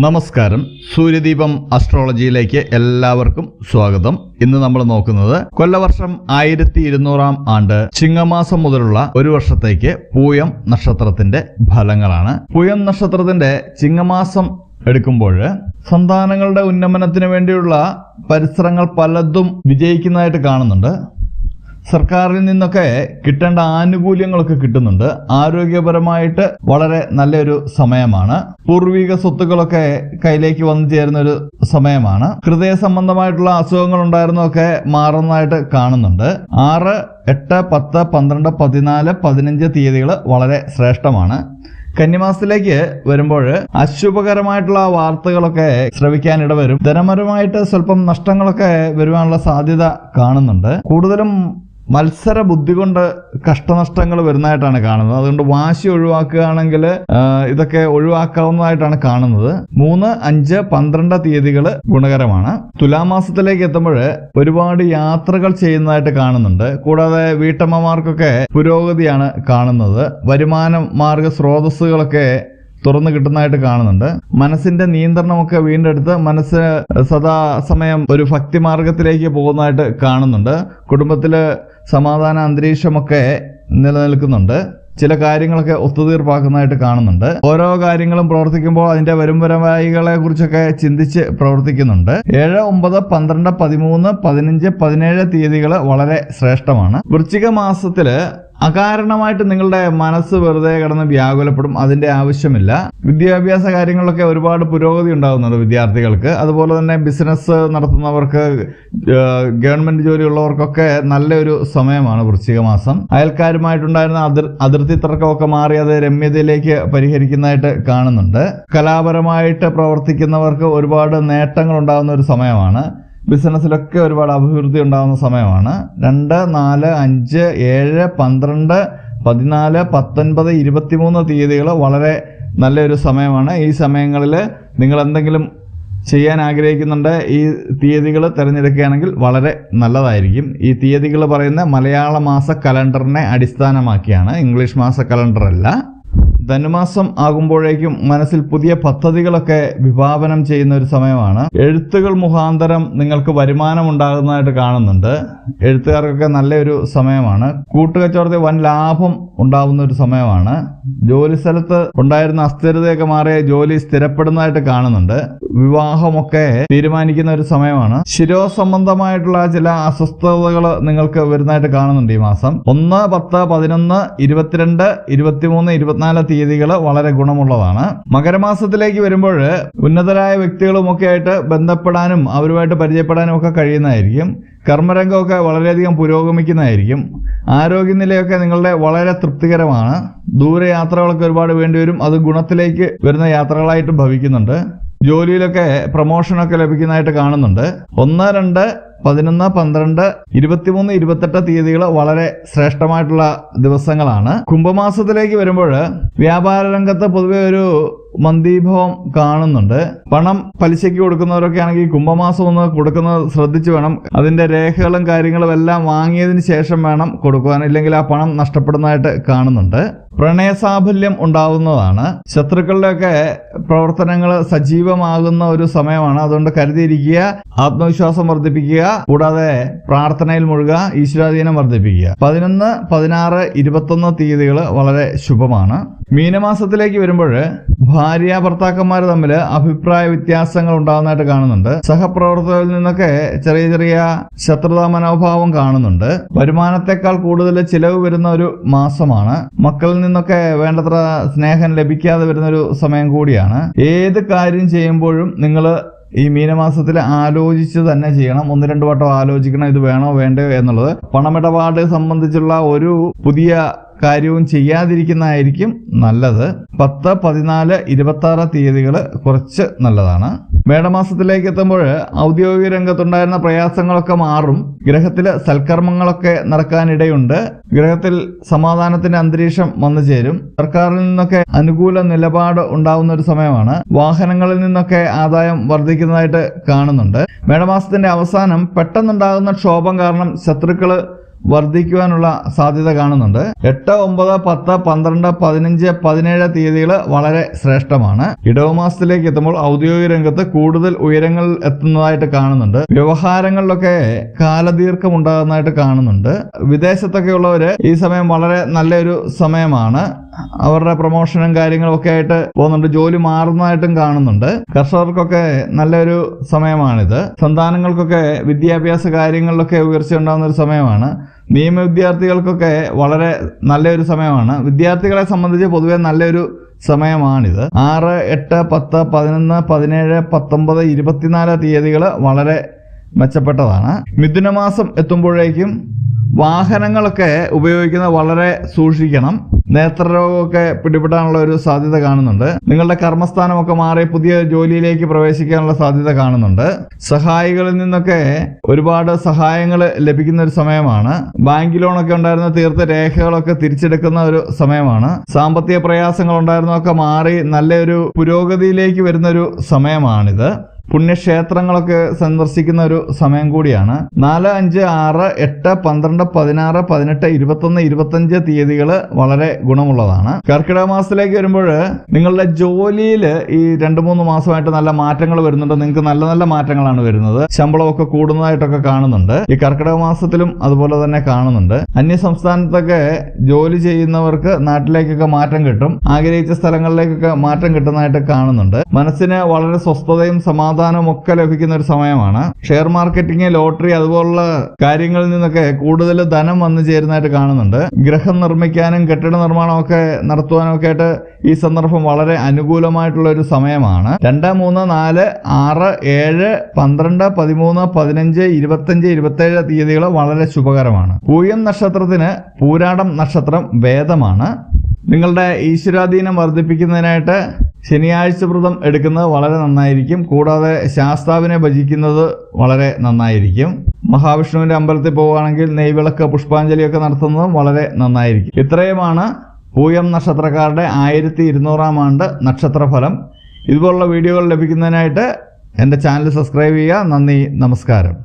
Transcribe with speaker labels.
Speaker 1: നമസ്കാരം. സൂര്യദീപം അസ്ട്രോളജിയിലേക്ക് എല്ലാവർക്കും സ്വാഗതം. ഇന്ന് നമ്മൾ നോക്കുന്നത് കൊല്ലവർഷം ആയിരത്തി ഇരുന്നൂറാം ആണ്ട് ചിങ്ങമാസം മുതലുള്ള ഒരു വർഷത്തേക്ക് പൂയം നക്ഷത്രത്തിന്റെ ഫലങ്ങളാണ്. പൂയം നക്ഷത്രത്തിന്റെ ചിങ്ങമാസം എടുക്കുമ്പോൾ സന്താനങ്ങളുടെ ഉന്നമനത്തിന് വേണ്ടിയുള്ള പരിസരങ്ങൾ പലതും വിജയിക്കുന്നതായിട്ട് കാണുന്നുണ്ട്. സർക്കാരിൽ നിന്നൊക്കെ കിട്ടേണ്ട ആനുകൂല്യങ്ങളൊക്കെ കിട്ടുന്നുണ്ട്. ആരോഗ്യപരമായിട്ട് വളരെ നല്ലൊരു സമയമാണ്. പൂർവിക സ്വത്തുക്കളൊക്കെ കയ്യിലേക്ക് വന്നു ചേരുന്ന ഒരു സമയമാണ്. ഹൃദയ സംബന്ധമായിട്ടുള്ള അസുഖങ്ങൾ ഉണ്ടായിരുന്നൊക്കെ മാറുന്നതായിട്ട് കാണുന്നുണ്ട്. ആറ് എട്ട് പത്ത് പന്ത്രണ്ട് പതിനാല് പതിനഞ്ച് തീയതികൾ വളരെ ശ്രേഷ്ഠമാണ്. കന്നിമാസത്തിലേക്ക് വരുമ്പോൾ അശുഭകരമായിട്ടുള്ള വാർത്തകളൊക്കെ ശ്രവിക്കാനിട വരും. ധനപരമായിട്ട് സ്വല്പം നഷ്ടങ്ങളൊക്കെ വരുവാനുള്ള സാധ്യത കാണുന്നുണ്ട്. കൂടുതലും മത്സര ബുദ്ധി കൊണ്ട് കഷ്ടനഷ്ടങ്ങൾ വരുന്നതായിട്ടാണ് കാണുന്നത്. അതുകൊണ്ട് വാശി ഒഴിവാക്കുകയാണെങ്കിൽ ഇതൊക്കെ ഒഴിവാക്കാവുന്നതായിട്ടാണ് കാണുന്നത്. മൂന്ന് അഞ്ച് പന്ത്രണ്ട് തീയതികൾ ഗുണകരമാണ്. തുലാമാസത്തിലേക്ക് എത്തുമ്പോൾ ഒരുപാട് യാത്രകൾ ചെയ്യുന്നതായിട്ട് കാണുന്നുണ്ട്. കൂടാതെ വീട്ടമ്മമാർക്കൊക്കെ പുരോഗതിയാണ് കാണുന്നത്. വരുമാന മാർഗ സ്രോതസ്സുകളൊക്കെ തുറന്നു കിട്ടുന്നതായിട്ട് കാണുന്നുണ്ട്. മനസ്സിന്റെ നിയന്ത്രണമൊക്കെ വീണ്ടെടുത്ത് മനസ്സ് സദാ സമയം ഒരു ഭക്തി മാർഗത്തിലേക്ക് പോകുന്നതായിട്ട് കാണുന്നുണ്ട്. കുടുംബത്തിൽ സമാധാന അന്തരീക്ഷമൊക്കെ നിലനിൽക്കുന്നുണ്ട്. ചില കാര്യങ്ങളൊക്കെ ഒത്തുതീർപ്പാക്കുന്നതായിട്ട് കാണുന്നുണ്ട്. ഓരോ കാര്യങ്ങളും പ്രവർത്തിക്കുമ്പോൾ അതിന്റെ വരുംവരവായികളെ കുറിച്ചൊക്കെ ചിന്തിച്ച് പ്രവർത്തിക്കുന്നുണ്ട്. ഏഴ് ഒമ്പത് പന്ത്രണ്ട് പതിമൂന്ന് പതിനഞ്ച് പതിനേഴ് തീയതികൾ വളരെ ശ്രേഷ്ഠമാണ്. വൃശ്ചിക മാസത്തിൽ അകാരണമായിട്ട് നിങ്ങളുടെ മനസ്സ് വെറുതെ കിടന്ന് വ്യാകുലപ്പെടും അതിന്റെ ആവശ്യമില്ല. വിദ്യാഭ്യാസ കാര്യങ്ങളിലൊക്കെ ഒരുപാട് പുരോഗതി ഉണ്ടാകുന്നുണ്ട് വിദ്യാർത്ഥികൾക്ക്. അതുപോലെ തന്നെ ബിസിനസ് നടത്തുന്നവർക്ക് ഗവൺമെന്റ് ജോലിയുള്ളവർക്കൊക്കെ നല്ലൊരു സമയമാണ് വൃശ്ചിക മാസം. അയൽക്കാരുമായിട്ടുണ്ടായിരുന്ന അതിർ അതിർത്തി തർക്കമൊക്കെ മാറി അത് രമ്യതയിലേക്ക് പരിഹരിക്കുന്നതായിട്ട് കാണുന്നുണ്ട്. കലാപരമായിട്ട് പ്രവർത്തിക്കുന്നവർക്ക് ഒരുപാട് നേട്ടങ്ങൾ ഉണ്ടാകുന്ന ഒരു സമയമാണ്. ബിസിനസ്സിലൊക്കെ ഒരുപാട് അഭിവൃദ്ധി ഉണ്ടാകുന്ന സമയമാണ്. രണ്ട് നാല് അഞ്ച് ഏഴ് പന്ത്രണ്ട് പതിനാല് പത്തൊൻപത് ഇരുപത്തിമൂന്ന് തീയതികൾ വളരെ നല്ലൊരു സമയമാണ്. ഈ സമയങ്ങളിൽ നിങ്ങൾ എന്തെങ്കിലും ചെയ്യാൻ ആഗ്രഹിക്കുന്നുണ്ട് ഈ തീയതികൾ തിരഞ്ഞെടുക്കുകയാണെങ്കിൽ വളരെ നല്ലതായിരിക്കും. ഈ തീയതികൾ പറയുന്ന മലയാള മാസ കലണ്ടറിനെ അടിസ്ഥാനമാക്കിയാണ്. ഇംഗ്ലീഷ് മാസ കലണ്ടർ അല്ല ധനുമാസം ആകുമ്പോഴേക്കും മനസ്സിൽ പുതിയ പദ്ധതികളൊക്കെ വിഭാവനം ചെയ്യുന്ന ഒരു സമയമാണ്. എഴുത്തുകൾ മുഖാന്തരം നിങ്ങൾക്ക് വരുമാനം ഉണ്ടാകുന്നതായിട്ട് കാണുന്നുണ്ട്. എഴുത്തുകാർക്കൊക്കെ നല്ലൊരു സമയമാണ്. കൂട്ടുകച്ചവടത്തിൽ വൻ ലാഭം ഉണ്ടാകുന്ന ഒരു സമയമാണ്. ജോലി സ്ഥലത്ത് ഉണ്ടായിരുന്ന അസ്ഥിരതയൊക്കെ മാറിയ ജോലി സ്ഥിരപ്പെടുന്നതായിട്ട് കാണുന്നുണ്ട്. വിവാഹമൊക്കെ തീരുമാനിക്കുന്ന ഒരു സമയമാണ്. ശിരോ സംബന്ധമായിട്ടുള്ള ചില അസ്വസ്ഥതകൾ നിങ്ങൾക്ക് വരുന്നതായിട്ട് കാണുന്നുണ്ട് ഈ മാസം. ഒന്ന് പത്ത് പതിനൊന്ന് ഇരുപത്തിരണ്ട് ഇരുപത്തിമൂന്ന് ഇരുപത്തിനാല് തീയതികൾ വളരെ ഗുണമുള്ളതാണ്. മകരമാസത്തിലേക്ക് വരുമ്പോൾ ഉന്നതരായ വ്യക്തികളുമൊക്കെ ആയിട്ട് ബന്ധപ്പെടാനും അവരുമായിട്ട് പരിചയപ്പെടാനും ഒക്കെ കഴിയുന്നതായിരിക്കും. കർമ്മരംഗമൊക്കെ വളരെയധികം പുരോഗമിക്കുന്നതായിരിക്കും. ആരോഗ്യനിലയൊക്കെ നിങ്ങളുടെ വളരെ തൃപ്തികരമാണ്. ദൂരയാത്രകളൊക്കെ ഒരുപാട് വേണ്ടിവരും. അത് ഗുണത്തിലേക്ക് വരുന്ന യാത്രകളായിട്ട് ഭവിക്കുന്നുണ്ട്. ജോലിയിലൊക്കെ പ്രൊമോഷനൊക്കെ ലഭിക്കുന്നതായിട്ട് കാണുന്നുണ്ട്. ഒന്ന് രണ്ട് പതിനൊന്ന് പന്ത്രണ്ട് ഇരുപത്തിമൂന്ന് ഇരുപത്തെട്ട് തീയതികൾ വളരെ ശ്രേഷ്ഠമായിട്ടുള്ള ദിവസങ്ങളാണ്. കുംഭമാസത്തിലേക്ക് വരുമ്പോൾ വ്യാപാര രംഗത്ത് പൊതുവെ ഒരു മന്ദീഭവം കാണുന്നുണ്ട്. പണം പലിശയ്ക്ക് കൊടുക്കുന്നവരൊക്കെ ആണെങ്കിൽ കുംഭമാസം ഒന്ന് കൊടുക്കുന്നത് ശ്രദ്ധിച്ചു വേണം. അതിന്റെ രേഖകളും കാര്യങ്ങളും എല്ലാം വാങ്ങിയതിന് ശേഷം വേണം കൊടുക്കുവാൻ. ഇല്ലെങ്കിൽ ആ പണം നഷ്ടപ്പെടുന്നതായിട്ട് കാണുന്നുണ്ട്. പ്രണയസാഫല്യം ഉണ്ടാവുന്നതാണ്. ശത്രുക്കളുടെയൊക്കെ പ്രവർത്തനങ്ങൾ സജീവമാകുന്ന ഒരു സമയമാണ്. അതുകൊണ്ട് കരുതിയിരിക്കുക ആത്മവിശ്വാസം വർദ്ധിപ്പിക്കുക കൂടാതെ പ്രാർത്ഥനയിൽ മുഴുകുക ഈശ്വരാധീനം വർദ്ധിപ്പിക്കുക. പതിനൊന്ന് പതിനാറ് ഇരുപത്തൊന്ന് തീയതികൾ വളരെ ശുഭമാണ്. മീനമാസത്തിലേക്ക് വരുമ്പോൾ ഭാര്യ ഭർത്താക്കന്മാർ തമ്മിൽ അഭിപ്രായ വ്യത്യാസങ്ങൾ ഉണ്ടാകുന്നതായിട്ട് കാണുന്നുണ്ട്. സഹപ്രവർത്തകരിൽ നിന്നൊക്കെ ചെറിയ ചെറിയ ശത്രുതാ മനോഭാവം കാണുന്നുണ്ട്. വരുമാനത്തെക്കാൾ കൂടുതൽ ചിലവ് വരുന്ന ഒരു മാസമാണ്. മക്കളിൽ നിന്നൊക്കെ വേണ്ടത്ര സ്നേഹം ലഭിക്കാതെ വരുന്ന ഒരു സമയം കൂടിയാണ്. ഏത് കാര്യം ചെയ്യുമ്പോഴും നിങ്ങൾ ഈ മീനമാസത്തിൽ ആലോചിച്ച് തന്നെ ചെയ്യണം. ഒന്ന് രണ്ട് വട്ടം ആലോചിക്കണം ഇത് വേണോ വേണ്ടയോ എന്നുള്ളത്. പണമിടപാട് സംബന്ധിച്ചുള്ള ഒരു പുതിയ കാര്യവും ചെയ്യാതിരിക്കുന്നതായിരിക്കും നല്ലത്. പത്ത് പതിനാല് ഇരുപത്തി തീയതികൾ കുറച്ച് നല്ലതാണ്. മേടമാസത്തിലേക്ക് എത്തുമ്പോൾ ഔദ്യോഗിക രംഗത്തുണ്ടായിരുന്ന പ്രയാസങ്ങളൊക്കെ മാറും. ഗ്രഹത്തിൽ സൽക്കർമ്മങ്ങളൊക്കെ നടക്കാനിടയുണ്ട്. ഗ്രഹത്തിൽ സമാധാനത്തിന്റെ അന്തരീക്ഷം വന്നു ചേരും. സർക്കാരിൽ നിന്നൊക്കെ അനുകൂല നിലപാട് ഉണ്ടാവുന്ന ഒരു സമയമാണ്. വാഹനങ്ങളിൽ നിന്നൊക്കെ ആദായം വർദ്ധിക്കുന്നതായിട്ട് കാണുന്നുണ്ട്. മേടമാസത്തിന്റെ അവസാനം പെട്ടെന്നുണ്ടാകുന്ന ക്ഷോഭം കാരണം ശത്രുക്കൾ വർദ്ധിക്കുവാനുള്ള സാധ്യത കാണുന്നുണ്ട്. എട്ട് ഒമ്പത് പത്ത് പന്ത്രണ്ട് പതിനഞ്ച് പതിനേഴ് തീയതികൾ വളരെ ശ്രേഷ്ഠമാണ്. ഇടവമാസത്തിലേക്ക് എത്തുമ്പോൾ ഔദ്യോഗിക രംഗത്ത് കൂടുതൽ ഉയരങ്ങൾ എത്തുന്നതായിട്ട് കാണുന്നുണ്ട്. വ്യവഹാരങ്ങളിലൊക്കെ കാലദീർഘം ഉണ്ടാകുന്നതായിട്ട് കാണുന്നുണ്ട്. വിദേശത്തൊക്കെ ഉള്ളവര് ഈ സമയം വളരെ നല്ലൊരു സമയമാണ്. അവരുടെ പ്രൊമോഷനും കാര്യങ്ങളും ഒക്കെ ആയിട്ട് പോകുന്നുണ്ട്. ജോലി മാറുന്നതായിട്ടും കാണുന്നുണ്ട്. കർഷകർക്കൊക്കെ നല്ലൊരു സമയമാണിത്. സന്താനങ്ങൾക്കൊക്കെ വിദ്യാഭ്യാസ കാര്യങ്ങളിലൊക്കെ ഉയർച്ച ഉണ്ടാകുന്ന ഒരു സമയമാണ്. നിയമ വിദ്യാർത്ഥികൾക്കൊക്കെ വളരെ നല്ലൊരു സമയമാണ്. വിദ്യാർത്ഥികളെ സംബന്ധിച്ച് പൊതുവെ നല്ലൊരു സമയമാണിത്. ആറ് എട്ട് പത്ത് പതിനൊന്ന് പതിനേഴ് പത്തൊമ്പത് ഇരുപത്തിനാല് തീയതികൾ വളരെ മെച്ചപ്പെട്ടതാണ്. മിഥുനമാസം എത്തുമ്പോഴേക്കും വാഹനങ്ങളൊക്കെ ഉപയോഗിക്കുന്നത് വളരെ സൂക്ഷിക്കണം. നേത്രരോഗമൊക്കെ പിടിപെടാനുള്ള ഒരു സാധ്യത കാണുന്നുണ്ട്. നിങ്ങളുടെ കർമ്മസ്ഥാനമൊക്കെ മാറി പുതിയ ജോലിയിലേക്ക് പ്രവേശിക്കാനുള്ള സാധ്യത കാണുന്നുണ്ട്. സഹായികളിൽ നിന്നൊക്കെ ഒരുപാട് സഹായങ്ങൾ ലഭിക്കുന്ന ഒരു സമയമാണ്. ബാങ്ക് ലോണൊക്കെ ഉണ്ടായിരുന്ന തീർത്ത രേഖകളൊക്കെ തിരിച്ചെടുക്കുന്ന ഒരു സമയമാണ്. സാമ്പത്തിക പ്രയാസങ്ങൾ ഉണ്ടായിരുന്നൊക്കെ മാറി നല്ലൊരു പുരോഗതിയിലേക്ക് വരുന്ന ഒരു സമയമാണിത്. പുണ്യക്ഷേത്രങ്ങളൊക്കെ സന്ദർശിക്കുന്ന ഒരു സമയം കൂടിയാണ്. നാല് അഞ്ച് ആറ് എട്ട് പന്ത്രണ്ട് പതിനാറ് പതിനെട്ട് ഇരുപത്തൊന്ന് ഇരുപത്തഞ്ച് തീയതികൾ വളരെ ഗുണമുള്ളതാണ്. കർക്കിടക മാസത്തിലേക്ക് വരുമ്പോൾ നിങ്ങളുടെ ജോലിയിൽ ഈ രണ്ട് മൂന്ന് മാസമായിട്ട് നല്ല മാറ്റങ്ങൾ വരുന്നുണ്ട്. നിങ്ങൾക്ക് നല്ല നല്ല മാറ്റങ്ങളാണ് വരുന്നത്. ശമ്പളമൊക്കെ കൂടുന്നതായിട്ടൊക്കെ കാണുന്നുണ്ട്. ഈ കർക്കിടക മാസത്തിലും അതുപോലെ തന്നെ കാണുന്നുണ്ട്. അന്യ സംസ്ഥാനത്തൊക്കെ ജോലി ചെയ്യുന്നവർക്ക് നാട്ടിലേക്കൊക്കെ മാറ്റം കിട്ടും. ആഗ്രഹിച്ച സ്ഥലങ്ങളിലേക്കൊക്കെ മാറ്റം കിട്ടുന്നതായിട്ട് കാണുന്നുണ്ട്. മനസ്സിന് വളരെ സ്വസ്ഥതയും സമാധാനവും ഒക്കെ ലഭിക്കുന്ന ഒരു സമയമാണ്. ഷെയർ മാർക്കറ്റിംഗ് ലോട്ടറി അതുപോലുള്ള കാര്യങ്ങളിൽ നിന്നൊക്കെ കൂടുതൽ ധനം വന്നു ചേരുന്നതായിട്ട് കാണുന്നുണ്ട്. ഗ്രഹം നിർമ്മിക്കാനും കെട്ടിട നിർമ്മാണമൊക്കെ നടത്തുവാനും ഒക്കെ ആയിട്ട് ഈ സന്ദർഭം വളരെ അനുകൂലമായിട്ടുള്ള ഒരു സമയമാണ്. രണ്ട് മൂന്ന് നാല് ആറ് ഏഴ് പന്ത്രണ്ട് പതിമൂന്ന് പതിനഞ്ച് ഇരുപത്തഞ്ച് ഇരുപത്തേഴ് തീയതികൾ വളരെ ശുഭകരമാണ്. പൂയം നക്ഷത്രത്തിന് പൂരാടം നക്ഷത്രം വേദമാണ്. നിങ്ങളുടെ ഈശ്വരാധീനം വർദ്ധിപ്പിക്കുന്നതിനായിട്ട് ശനിയാഴ്ച വ്രതം എടുക്കുന്നത് വളരെ നന്നായിരിക്കും. കൂടാതെ ശാസ്താവിനെ ഭജിക്കുന്നത് വളരെ നന്നായിരിക്കും. മഹാവിഷ്ണുവിന്റെ അമ്പലത്തിൽ പോവുകയാണെങ്കിൽ നെയ്വിളക്ക് പുഷ്പാഞ്ജലിയൊക്കെ നടത്തുന്നതും വളരെ നന്നായിരിക്കും. ഇത്രയുമാണ് പൂയം നക്ഷത്രക്കാരുടെ ആയിരത്തി ഇരുന്നൂറാം ആണ്ട് നക്ഷത്രഫലം. ഇതുപോലുള്ള വീഡിയോകൾ ലഭിക്കുന്നതിനായിട്ട് എന്റെ ചാനൽ സബ്സ്ക്രൈബ് ചെയ്യുക. നന്ദി നമസ്കാരം.